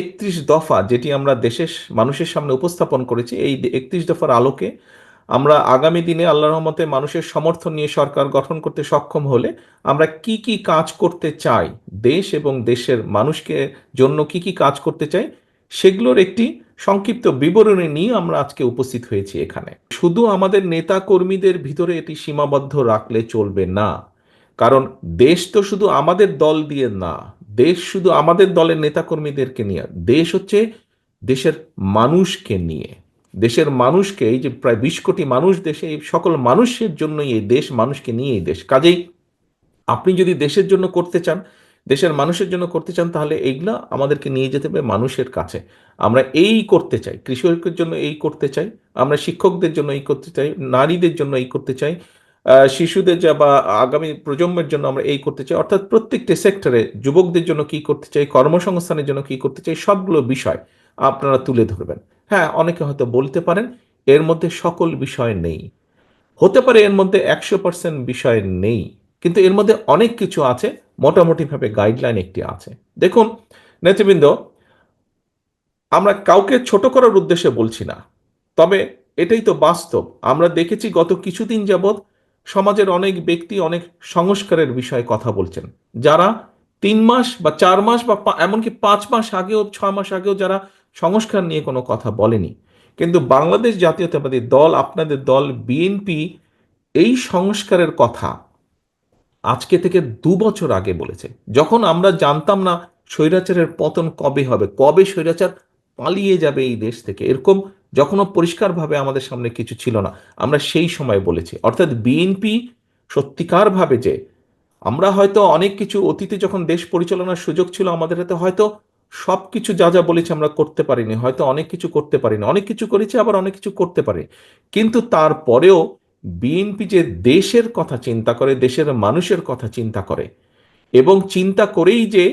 একত্রিশ দফা যেটি আমরা দেশের মানুষের সামনে উপস্থাপন করেছি, এই একত্রিশ দফার আলোকে আমরা আগামী দিনে আল্লাহ রহমতে মানুষের সমর্থন নিয়ে সরকার গঠন করতে সক্ষম হলে আমরা কি কি কাজ করতে চাই, দেশ এবং দেশের মানুষকে জন্য কি কি কাজ করতে চাই, সেগুলোর একটি সংক্ষিপ্ত বিবরণী নিয়ে আমরা আজকে উপস্থিত হয়েছি এখানে। শুধু আমাদের নেতা কর্মীদের ভিতরে এটি সীমাবদ্ধ রাখলে চলবে না, কারণ দেশ তো শুধু আমাদের দল দিয়ে না দেশ শুধু আমাদের দলের নেতাকর্মীদেরকে নিয়ে, দেশ হচ্ছে দেশের মানুষকে নিয়ে। দেশের মানুষকে, এই যে প্রায় বিশ কোটি মানুষ দেশে, এই সকল মানুষের জন্যই এই দেশ মানুষকে নিয়ে এই দেশ। কাজেই আপনি যদি দেশের জন্য করতে চান, দেশের মানুষের জন্য করতে চান, তাহলে এইগুলা আমাদেরকে নিয়ে যেতে হবে মানুষের কাছে। আমরা এই করতে চাই, কৃষকের জন্য এই করতে চাই, আমরা শিক্ষকদের জন্য এই করতে চাই, নারীদের জন্য এই করতে চাই শিশুদের যা বা আগামী প্রজন্মের জন্য আমরা এই করতে চাই, অর্থাৎ প্রত্যেকটি সেক্টরে যুবকদের জন্য কি করতে চাই, কর্মসংস্থানের জন্য কি করতে চাই, সবগুলো বিষয় আপনারা তুলে ধরবেন। হ্যাঁ অনেকে হয়তো বলতে পারেন, এর মধ্যে সকল বিষয় নেই। হতে পারে এর মধ্যে একশো পার্সেন্ট বিষয় নেই, কিন্তু এর মধ্যে অনেক কিছু আছে, মোটামুটিভাবে গাইডলাইন একটি আছে। দেখুন, নেতৃবৃন্দ, আমরা কাউকে ছোট করার উদ্দেশ্যে বলছি না, তবে এটাই তো বাস্তব। আমরা দেখেছি গত কিছুদিন যাবৎ সমাজের অনেক ব্যক্তি অনেক সংস্কারের বিষয়ে কথা বলছেন। যারা তিন মাস বা চার মাস বা এমনকি পাঁচ মাস আগেও, ছয় মাস আগেও যারা সংস্কার নিয়ে কোনো কথা বলেনি। কিন্তু বাংলাদেশ জাতীয়তাবাদী দল, আপনাদের দল, বিএনপি এই সংস্কারের কথা আজকে থেকে দু বছর আগে বলেছে। যখন আমরা জানতাম না স্বৈরাচারের পতন কবে হবে, কবে স্বৈরাচার পালিয়ে যাবে এই দেশ থেকে, এরকম যখনও পরিষ্কারভাবে আমাদের সামনে কিছু ছিল না, আমরা সেই সময় বলেছি। অর্থাৎ বিএনপি সত্যিকারভাবে যে আমরা হয়তো অনেক কিছু অতীতে যখন দেশ পরিচালনার সুযোগ ছিল আমাদের হাতে, হয়তো সব কিছু যা যা বলেছি আমরা করতে পারিনি, হয়তো অনেক কিছু করতে পারিনি। অনেক কিছু করেছি, আবার অনেক কিছু করতে পারি কিন্তু তারপরেও বিএনপি যে দেশের কথা চিন্তা করে, দেশের মানুষের কথা চিন্তা করে, এবং চিন্তা করেই যে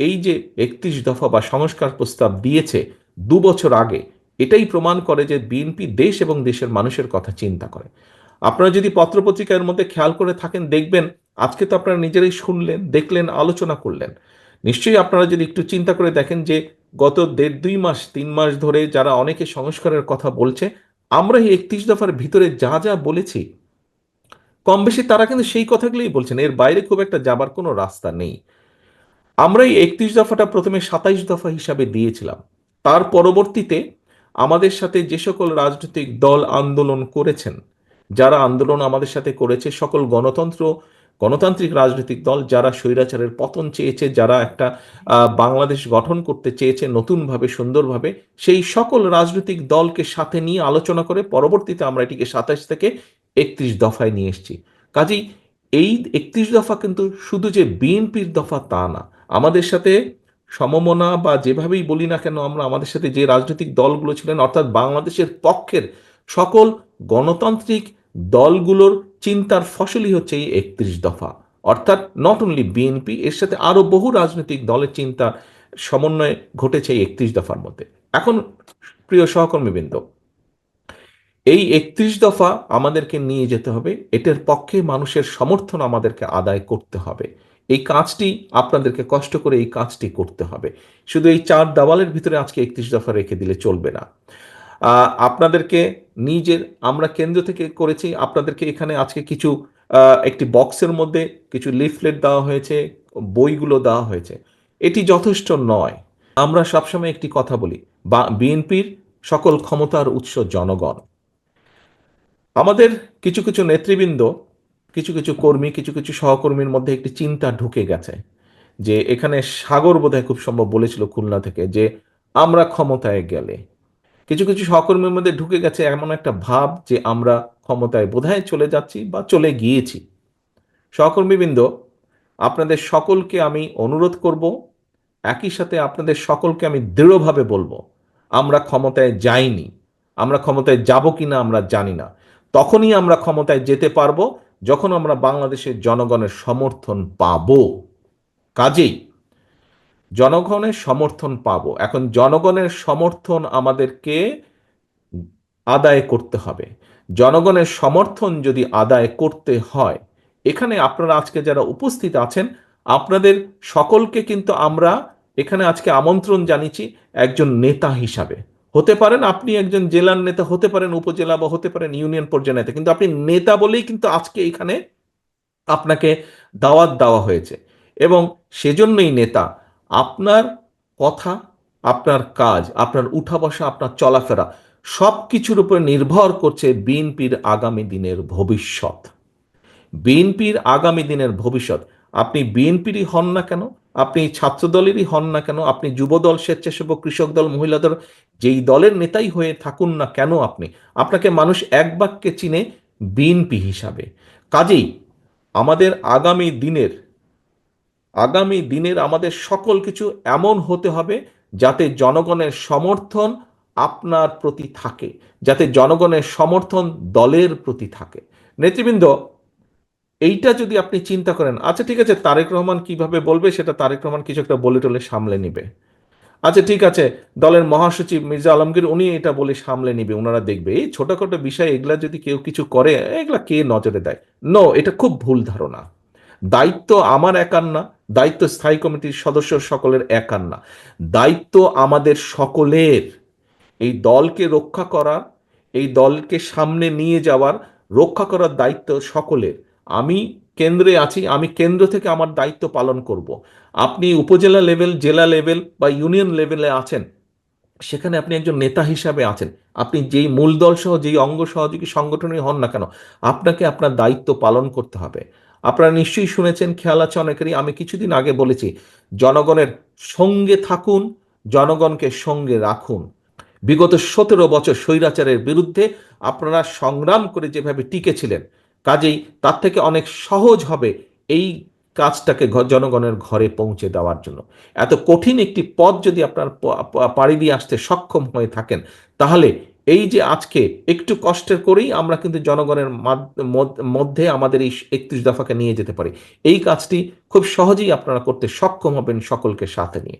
এই যে একত্রিশ দফা বা সংস্কার প্রস্তাব দিয়েছে দু বছর আগে এটাই প্রমাণ করে যে বিএনপি দেশ এবং দেশের মানুষের কথা চিন্তা করে। আপনারা যদি পত্রপত্রিকার মধ্যে খেয়াল করে থাকেন, দেখবেন আজকে তো আপনারা নিজেরাই শুনলেন, দেখলেন, আলোচনা করলেন। নিশ্চয়ই আপনারা যদি একটু চিন্তা করে দেখেন যে গত দেড় দুই মাস, তিন মাস ধরে যারা অনেকে সংস্কারের কথা বলছে আমরা এই একত্রিশ দফার ভিতরে যা যা বলেছি, কম বেশি তারা কিন্তু সেই কথাগুলোই বলছেন, এর বাইরে খুব একটা যাবার কোনো রাস্তা নেই। আমরা এই একত্রিশ দফাটা প্রথমে সাতাইশ দফা হিসাবে দিয়েছিলাম। তার পরবর্তীতে আমাদের সাথে যে সকল রাজনৈতিক দল আন্দোলন করেছেন, যারা আন্দোলন আমাদের সাথে করেছে, সকল গণতন্ত্র, গণতান্ত্রিক রাজনৈতিক দল, যারা স্বৈরাচারের পতন চেয়েছে, যারা একটা বাংলাদেশ গঠন করতে চেয়েছে নতুনভাবে, সুন্দরভাবে, সেই সকল রাজনৈতিক দলকে সাথে নিয়ে আলোচনা করে পরবর্তীতে আমরা এটিকে সাতাশ থেকে একত্রিশ দফায় নিয়ে এসেছি। কাজেই এই একত্রিশ দফা কিন্তু শুধু যে বিএনপির দফা তা না, আমাদের সাথে সমমনা বা যেভাবেই বলি না কেন, আমরা আমাদের সাথে যে রাজনৈতিক দলগুলো ছিলেন, অর্থাৎ বাংলাদেশের পক্ষের সকল গণতান্ত্রিক দলগুলোর চিন্তার ফসলই হচ্ছে এই একত্রিশ দফা। অর্থাৎ নট অনলি বিএনপি এর সাথে আরও বহু রাজনৈতিক দলের চিন্তা, সমন্বয় ঘটেছে এই একত্রিশ দফার মধ্যে। এখন প্রিয় সহকর্মীবৃন্দ, এই একত্রিশ দফা আমাদেরকে নিয়ে যেতে হবে। এটার পক্ষে মানুষের সমর্থন আমাদেরকে আদায় করতে হবে। এই কাজটি, আপনাদেরকে কষ্ট করে এই কাজটি করতে হবে। শুধু এই চার দেওয়ালের ভিতরে আজকে একত্রিশ দফা রেখে দিলে চলবে না। আপনাদেরকে নিজের, আমরা কেন্দ্র থেকে করেছি, আপনাদেরকে এখানে আজকে কিছু একটি বক্সের মধ্যে কিছু লিফলেট দেওয়া হয়েছে, বইগুলো দেওয়া হয়েছে। এটি যথেষ্ট নয়। আমরা সবসময় একটি কথা বলি, বা, বিএনপির সকল ক্ষমতার উৎস জনগণ। আমাদের কিছু কিছু নেতৃবৃন্দ কিছু কিছু কর্মী, কিছু কিছু সহকর্মীর মধ্যে একটি চিন্তা ঢুকে গেছে যে এখানে সাগর বোধহয় খুব সম্ভব বলেছিল খুলনা থেকে যে আমরা ক্ষমতায় গেলে। কিছু কিছু সহকর্মীর মধ্যে ঢুকে গেছে এমন একটা ভাব যে আমরা ক্ষমতায় বোধহয় চলে যাচ্ছি বা চলে গিয়েছি। সহকর্মীবৃন্দ, আপনাদের সকলকে আমি অনুরোধ করব, একই সাথে আপনাদের সকলকে আমি দৃঢ়ভাবে বলব, আমরা ক্ষমতায় যাইনি, আমরা ক্ষমতায় যাব কিনা আমরা জানি না। তখনই আমরা ক্ষমতায় যেতে পারব যখন আমরা বাংলাদেশের জনগণের সমর্থন পাব, কাজেই জনগণের সমর্থন পাব। এখন জনগণের সমর্থন আমাদেরকে আদায় করতে হবে। জনগণের সমর্থন যদি আদায় করতে হয়, এখানে আপনারা আজকে যারা উপস্থিত আছেন, আপনাদের সকলকে কিন্তু আমরা এখানে আজকে আমন্ত্রণ জানিয়েছি একজন নেতা হিসাবে। হতে পারেন, আপনি একজন জেলার নেতা হতে পারেন, উপজেলা বা হতে পারেন ইউনিয়ন পর্যায়ে নেতা, কিন্তু আপনি নেতা বলেই কিন্তু আজকে এখানে আপনাকে দাওয়াত দেওয়া হয়েছে। এবং সেজন্যই নেতা, আপনার কথা, আপনার কাজ, আপনার উঠা বসা আপনার চলাফেরা সব কিছুর উপরে নির্ভর করছে বিএনপির আগামী দিনের ভবিষ্যৎ। বিএনপির আগামী দিনের ভবিষ্যৎ আপনি বিএনপিরই হন না কেন? আপনি ছাত্রদলেরই হন না কেন? আপনি যুবদল, স্বেচ্ছাসেবক, কৃষক দল মহিলা দল যেই দলের নেতাই হয়ে থাকুন না কেন আপনি? আপনাকে মানুষ এক বাক্যে চিনে বিএনপি হিসাবে। কাজেই আমাদের আগামী দিনের আগামী দিনের আমাদের সকল কিছু এমন হতে হবে যাতে জনগণের সমর্থন আপনার প্রতি থাকে, যাতে জনগণের সমর্থন দলের প্রতি থাকে। নেতৃবৃন্দ এইটা যদি আপনি চিন্তা করেন আচ্ছা ঠিক আছে, তারেক রহমান কীভাবে বলবে সেটা তারেক রহমান কিছু একটা বলে টলে সামলে নিবে। আচ্ছা ঠিক আছে, দলের মহাসচিব মির্জা আলমগীর উনি এটা বলে সামলে নিবে ওনারা দেখবে। এই ছোটখাটো বিষয় এগুলা যদি কেউ কিছু করে, এগুলা কে নজরে দেয়? নো এটা খুব ভুল ধারণা। দায়িত্ব আমার একার না, দায়িত্ব স্থায়ী কমিটির সদস্য সকলের একার না। দায়িত্ব আমাদের সকলের। এই দলকে রক্ষা করার, এই দলকে সামনে নিয়ে যাওয়ার, রক্ষা করার দায়িত্ব সকলের। আমি কেন্দ্রে আছি, আমি কেন্দ্র থেকে আমার দায়িত্ব পালন করব। আপনি উপজেলা লেভেল, জেলা লেভেল বা ইউনিয়ন লেভেলে আছেন, সেখানে আপনি একজন নেতা হিসাবে আছেন। আপনি যেই মূল দল সহ, যেই অঙ্গ সহযোগী সংগঠনই হন না কেন, আপনাকে আপনার দায়িত্ব পালন করতে হবে। আপনারা নিশ্চয়ই শুনেছেন, খেয়াল আছে অনেকেরই, আমি কিছুদিন আগে বলেছি, জনগণের সঙ্গে থাকুন, জনগণকে সঙ্গে রাখুন। বিগত সতেরো বছর স্বৈরাচারের বিরুদ্ধে আপনারা সংগ্রাম করে যেভাবে টিকেছিলেন কাজেই তার থেকে অনেক সহজ হবে এই কাজটাকে জনগণের ঘরে পৌঁছে দেওয়ার জন্য। এত কঠিন একটি পথ যদি আপনার পাড়ি দিয়ে আসতে সক্ষম হয়ে থাকেন, তাহলে এই যে আজকে একটু কষ্টের করেই আমরা কিন্তু জনগণের মধ্যে আমাদের এই একত্রিশ দফাকে নিয়ে যেতে পারি। এই কাজটি খুব সহজেই আপনারা করতে সক্ষম হবেন সকলকে সাথে নিয়ে।